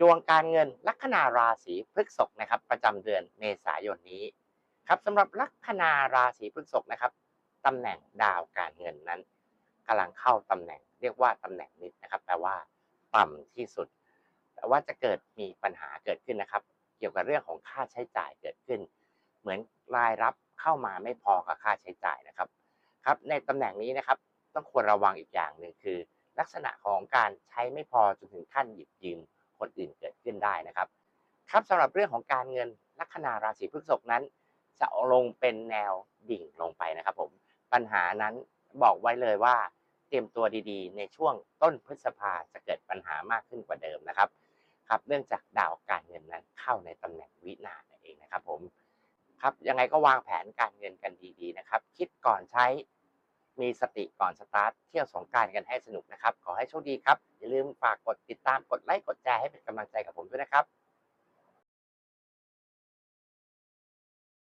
ดวงการเงินลัคนาราศีพฤษภนะครับ ประจำเดือนเมษายนนี้ครับสำหรับลัคนาราศีพฤษภนะครับตำแหน่งดาวการเงินนั้นกำลังเข้าตำแหน่ง เรียกว่าตำแหน่งนิดนะครับแปลว่า ต่ำที่สุดแต่ว่าจะเกิดมีปัญหาเกิดขึ้นนะครับ เกี่ยวกับเรื่องของค่าใช้จ่ายเกิดขึ้น เหมือนรายรับเข้ามาไม่พอกับค่าใช้จ่ายนะครับ ครับ ในตำแหน่งนี้นะครับ ต้องควรระวังอีกอย่างหนึ่งคือ ลักษณะของการใช้ไม่พอจนถึงขั้นหยิบยืม คนอื่นเกิดขึ้นได้นะครับ ครับสำหรับเรื่องของการเงินลัคนาราศีพฤษภนั้น จะลงเป็นแนวดิ่งลงไปนะครับผมปัญหานั้นบอกไว้เลยว่า เตรียมตัวดีๆ ในช่วงต้นพฤษภาจะเกิดปัญหามากขึ้นกว่าเดิมนะครับครับเนื่องจากดาวการเงินนั้นเข้าในตำแหน่งวินาศเองนะครับผมครับยังไงก็วางแผนการเงินกันดีๆนะครับ คิดก่อนใช้ มีสติก่อนสตาร์ทเที่ยวสงการกันให้สนุกนะครับ ขอให้โชคดีครับ อย่าลืมฝากกดติดตามกดไลค์กดแชร์ให้เป็นกำลังใจกับผมด้วยนะครับ